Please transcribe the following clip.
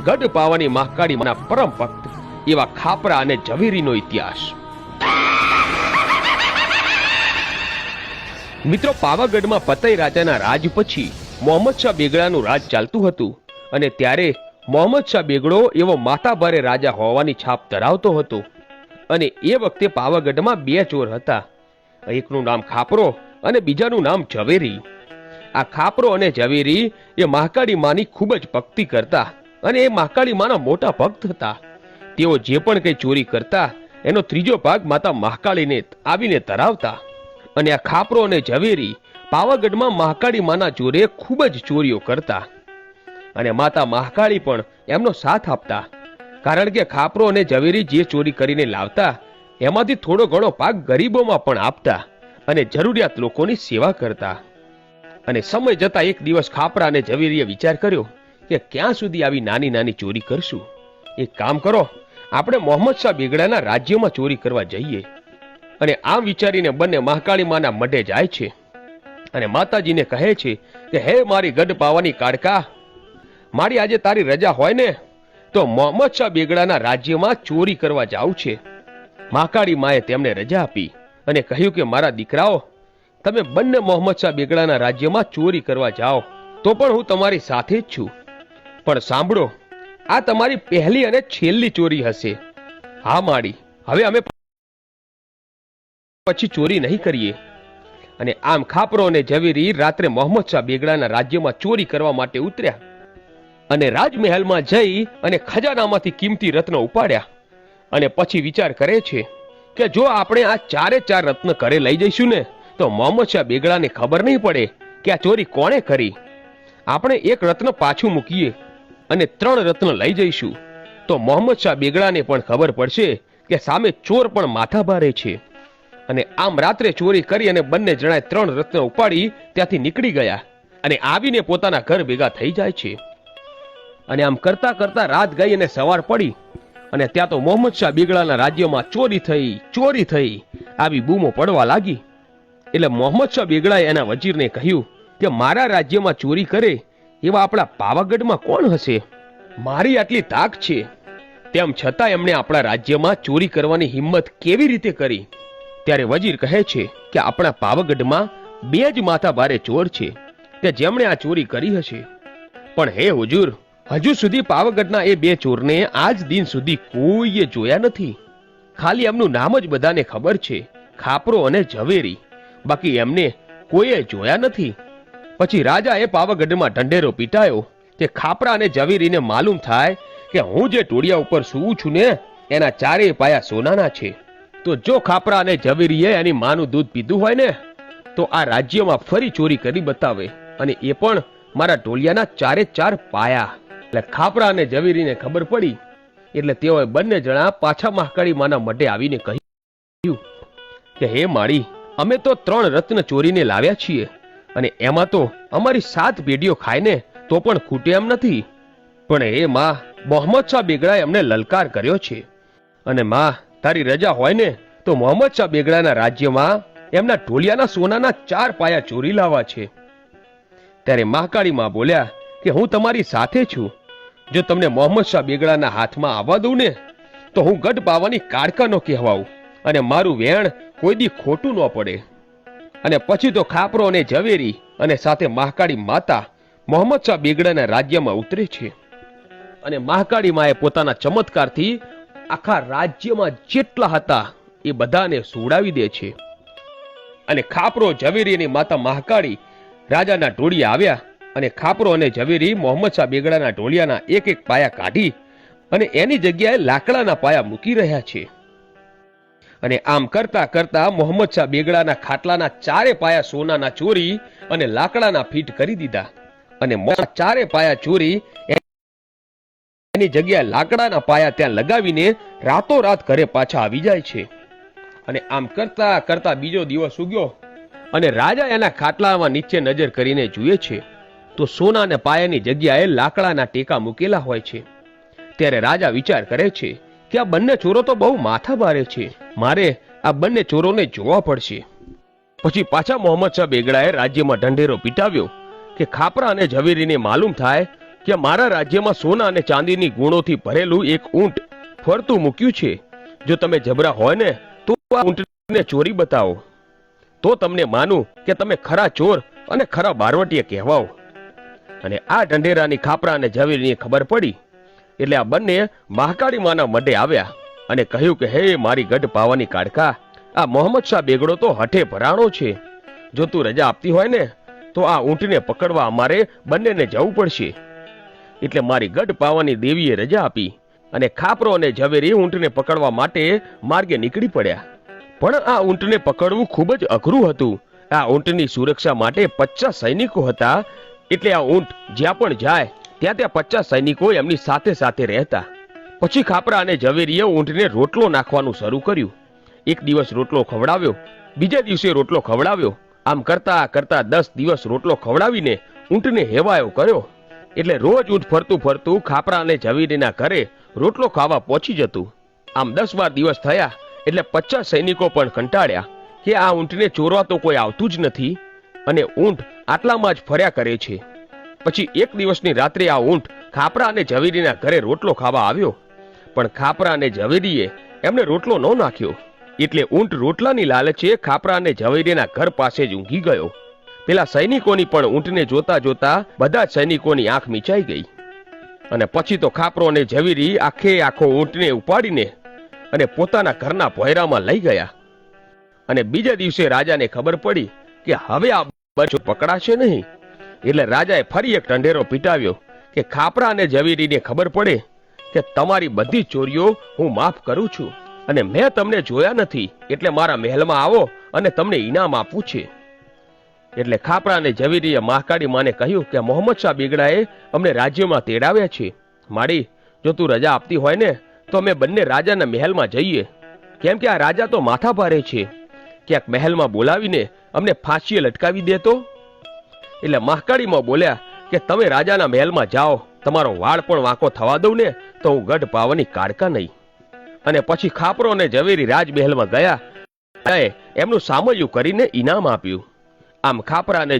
ગઢ પાવાની મહાકાળીના પરમ ભક્ત, એવા ખાપરા અને ઝવેરીનો ઇતિહાસ. મિત્રો, પાવાગઢમાં પતઈ રાજાના રાજ પછી મોહમ્મદ શાહ બેગડાનું રાજ ચાલતું હતું અને ત્યારે મોહમ્મદ શાહ બેગડો એવો માતાભારે રાજા હોવાની છાપ ધરાવતો હતો અને એ વખતે પાવાગઢમાં બે ચોર હતા. એકનું નામ ખાપરો અને બીજાનું નામ ઝવેરી. આ ખાપરો અને ઝવેરી એ મહાકાળી માની ખૂબ જ ભક્તિ કરતા અને એ મહાકાળી માના મોટા ભક્ત હતા. તેઓ જે પણ કંઈ ચોરી કરતા, એનો ત્રીજો ભાગ માતા મહાકાળીને આવીને ધરાવતા. અને આ ખાપરો અને ઝવેરી પાવાગઢમાં મહાકાળી માના જોરે ખૂબ જ ચોરીઓ કરતા. અને માતા મહાકાળી પણ એમનો સાથ આપતા. કારણ કે ખાપરો અને ઝવેરી જે ચોરી કરીને લાવતા, એમાંથી થોડો ઘણો ભાગ ગરીબોમાં પણ આપતા અને જરૂરિયાત લોકોની સેવા કરતા. અને સમય જતા એક દિવસ ખાપરા અને ઝવેરીએ વિચાર કર્યો કે ક્યાં સુધી આવી નાની નાની ચોરી કરશું? એક કામ કરો, આપણે મોહમ્મદ શાહ બેગડાના રાજ્યમાં ચોરી કરવા જઈએ. અને આમ વિચારીને બંને મહાકાળી માના મઢે જાય છે. અને માતાજીને કહે છે કે, હે મારી ગઢ પાવાની કાળકા, મારી આજે તારી રજા હોય ને, તો મોહમ્મદ શાહ બેગડાના રાજ્યમાં ચોરી કરવા જાઉં છે. મહાકાળી માએ તેમને રજા આપી અને કહ્યું કે, મારા દીકરાઓ, તમે બંને મોહમ્મદ શાહ બેગડાના રાજ્યમાં ચોરી કરવા જાઓ, તો પણ હું તમારી સાથે જ છું. પણ સાંભળો, આ તમારી પહેલી અને છેલ્લી ચોરી હશે. હા, માડી, હવે અમે પછી ચોરી નહીં કરીએ. અને આમ ખાપરો અને ઝવેરી રાત્રે મોહમ્મદ શાહ બેગડાના રાજ્યમાં ચોરી કરવા માટે ઉતર્યા. અને રાજમહેલમાં જઈ અને ખજાનામાંથી કિંમતી રત્ન ઉપાડ્યા. અને પછી વિચાર કરે છે કે જો આપણે આ ચારે ચાર રત્ન ઘરે લઈ જઈશું ને, તો મોહમ્મદ શાહ બેગડાને ખબર નહીં પડે કે આ ચોરી કોણે કરી. આપણે એક રત્ન પાછું મૂકીએ. અને ત્રણ રત્ન લઈ જઈશું. તો મોહમ્મદ શાહ બેગડાને પણ ખબર પડશે કે સામે ચોર પણ માથા ભારે છે. અને આમ રાત્રે ચોરી કરી અને બંને જણાએ ત્રણ રત્ન ઉપાડી ત્યાંથી નીકળી ગયા અને આવીને પોતાના ઘર ભેગા થઈ જાય છે. અને આમ કરતા કરતા રાત ગઈ અને સવાર પડી અને ત્યાં તો મોહમ્મદ શાહ બેગડાના રાજ્યમાં ચોરી થઈ ચોરી થઈ આવી બૂમો પડવા લાગી. એટલે મોહમ્મદ શાહ બેગડાએ એના વજીરને કહ્યું કે મારા રાજ્યમાં ચોરી કરે એવા આપણા પાવાગઢમાં કોણ હશે? મારી આટલી તાક છે. તેમ છતાં એમણે આપણા રાજ્યમાં ચોરી કરવાની હિંમત કેવી રીતે કરી? ત્યારે વજીર કહે છે કે આપણા પાવાગઢમાં બે જ માથા ભારે ચોર છે કે જેમણે આ ચોરી કરી હશે. પણ હે હુજુર, હજુ સુધી પાવાગઢના એ બે ચોરને આજ દિન સુધી કોઈએ જોયા નથી. ખાલી એમનું નામ જ બધાને ખબર છે, ખાપરો અને ઝવેરી. બાકી એમને કોઈએ જોયા નથી. પછી રાજાએ પાવાગઢમાં ઢંઢેરો પીટાયો. કે ખાપરા અને ઝવેરીને માલુમ થાય કે હું જે ટોળિયા ઉપર સૂવું છું ને, એના ચારેય પાયા સોનાના છે. તો જો ખાપરા અને ઝવેરીએ એની માનું દૂધ પીધું હોય ને, તો આ રાજ્યમાં ફરી ચોરી કરી બતાવે અને એ પણ મારા ટોળિયાના ચારે ચાર પાયા. એટલે ખાપરા અને ઝવેરીને ખબર પડી, એટલે તેઓએ બંને જણા પાછા મહાકાળી માના મઢે આવીને કહ્યું કે, હે માળી, અમે તો ત્રણ રત્ન ચોરીને લાવ્યા છીએ. અને એમાં તો અમારી સાત પેઢીઓ ખાય ને તો પણ ખૂટે એમ નથી. પણ એ માં મોહમ્મદ શાહ બેગડાએ અમને લલકાર કર્યો છે. અને માં, તારી રજા હોય ને તો મોહમ્મદ શાહ બેગડાના રાજ્યમાં એમના ઢોલિયાના સોનાના ચાર પાયા ચોરી લાવવા છે. ત્યારે મહાકાળી માં બોલ્યા કે હું તમારી સાથે છું. જો તમને મોહમ્મદ શાહ બેગડાના હાથમાં આવવા દઉં ને તો હું ગઢ પાવાની કાળકા નો કહેવાઉં અને મારું વેણ કોઈ દી ખોટું ન પડે. અને પછી તો ખાપરો અને ઝવેરી અને સાથે મહાકાળી માતા મોહમ્મદ શાહ બેગડાના રાજ્યમાં ઉતરે છે. અને મહાકાળી માએ પોતાના ચમત્કારથી આખા રાજ્યમાં જેટલા હતા એ બધાને સુવડાવી દે છે. અને ખાપરો, ઝવેરી અને માતા મહાકાળી રાજાના ઢોળિયા આવ્યા અને ખાપરો અને ઝવેરી મોહમ્મદ શાહ બેગડાના ઢોળિયાના એક એક પાયા કાઢી અને એની જગ્યાએ લાકડાના પાયા મૂકી રહ્યા છે. અને આમ કરતા કરતા મોહમ્મદ શાહ બેગડાના ખાટલાના ચારે પાયા સોનાના ચોરી અને લાકડાના ફીટ કરી દીધા. અને ચારે પાયા ચોરી એની જગ્યાએ લાકડાના પાયા ત્યાં લગાવીને રાતોરાત ઘરે પાછા આવી જાય છે. અને આમ કરતા કરતા બીજો દિવસ ઉગ્યો અને રાજા એના ખાટલામાં નીચે નજર કરીને જુએ છે તો સોના અને પાયાની જગ્યાએ લાકડાના ટેકા મૂકેલા હોય છે. ત્યારે રાજા વિચાર કરે છે કે આ બંને ચોરો તો બહુ માથા ભારે છે. મારે આ બંને ચોરોને જોવા પડશે. પછી પાછા મોહમ્મદ શાહ બેગડાએ રાજ્યમાં ઢંઢેરો પીટાવ્યો કે ખાપરા અને ઝવેરીને માલુમ થાય કે મારા રાજ્યમાં સોના અને ચાંદીની ગુણોથી ભરેલું એક ઊંટ ફરતું મૂક્યું છે. જો તમે જબરા હોય ને, તો આ ઊંટને ચોરી બતાવો. તો તમને માનું કે તમે ખરા ચોર અને ખરા બારવટીએ કહેવાઓ. અને આ ઢંઢેરાની ખાપરા અને ઝવેરીની ખબર પડી એટલે આ બંને મહાકાળી માના મઢે આવ્યા અને કહ્યું કે, હે મારી ગઢ પાવાની કાડકા આ મોહમ્મદ શાહ બેગડો તો હઠે ભરાણો છે. જો તું રજા આપતી હોય ને, તો આ ઊંટને પકડવા અમારે બંનેને જવું પડશે. એટલે મારી ગઢ પાવાની દેવીએ રજા આપી અને ખાપરો અને ઝવેરી ઊંટને પકડવા માટે માર્ગે નીકળી પડ્યા. પણ આ ઊંટને પકડવું ખૂબ જ અઘરું હતું. આ ઊંટની સુરક્ષા માટે પચાસ સૈનિકો હતા. એટલે આ ઊંટ જ્યાં પણ જાય ત્યાં ત્યાં પચાસ સૈનિકો એમની સાથે સાથે રહેતા. પછી ખાપરા અને ઝવેરીએ ઊંટને રોટલો નાખવાનું શરૂ કર્યું. એક દિવસ રોટલો ખવડાવ્યો, બીજા દિવસે રોટલો ખવડાવ્યો. આમ કરતા કરતા દસ દિવસ રોટલો ખવડાવીને ઊંટને હેવાયો કર્યો. એટલે રોજ ઊંટ ફરતું ફરતું ખાપરા અને ઝવેરીના ઘરે રોટલો ખાવા પહોંચી જતું. આમ દસ બાર દિવસ થયા, એટલે પચાસ સૈનિકો પણ કંટાળ્યા કે આ ઊંટને ચોરવા તો કોઈ આવતું જ નથી. અને ઊંટ આટલામાં જ ફર્યા કરે છે. પછી એક દિવસની રાત્રે આ ઊંટ ખાપરા અને ઝવેરીના ઘરે રોટલો ખાવા આવ્યો. પણ ખાપરા અને ઝવેરીએ એમને રોટલો ન નાખ્યો. એટલે ઊંટ રોટલાની લાલચે ખાપરા અને ઝવેરીના ઘર પાસે જ ઊંઘી ગયો. પેલા સૈનિકોની પણ ઊંટને જોતા જોતા બધા સૈનિકોની આંખ મીચાઈ ગઈ. અને પછી તો ખાપરો અને ઝવેરી આખે આખો ઊંટને ઉપાડીને અને પોતાના ઘરના ભોયરામાં લઈ ગયા. અને બીજા દિવસે રાજાને ખબર પડી કે હવે આ બચ્ચો પકડાશે નહીં. એટલે રાજાએ ફરી એક ઢંઢેરો પીટાવ્યો કે ખાપરા અને ઝવેરીને ખબર પડે કે તમારી બધી ચોરીઓ હું માફ કરું છું અને મેં તમને જોયા નથી એટલે મારા મહેલમાં આવો અને તમને ઈનામ આપવું છે. એટલે ખાપરા અને ઝવેરીએ મહાકાળી માને કહ્યું કે મોહમ્મદ શાહ બેગડાએ અમને રાજ્યમાં તેડાવ્યા છે. માડી, જો તું રજા આપતી હોય ને, તો અમે બંને રાજાના મહેલમાં જઈએ. કેમ કે આ રાજા તો માથા ભારે છે. ક્યાંક મહેલમાં બોલાવીને અમને ફાંસીએ લટકાવી દેતો એટલે મહાકાળીમાં બોલ્યા કે તમે રાજાના મહેલમાં જાઓ, તમારો વાળ પણ વાંકો થવા દઉં ને, તો હું ગઢ પાવાની કાડકા નહીં. અને પછી ખાપરો અને ઝવેરી રાજમહેલમાં ગયા. એમનું સામયું કરીને ઇનામ આપ્યું. આમ ખાપરા અને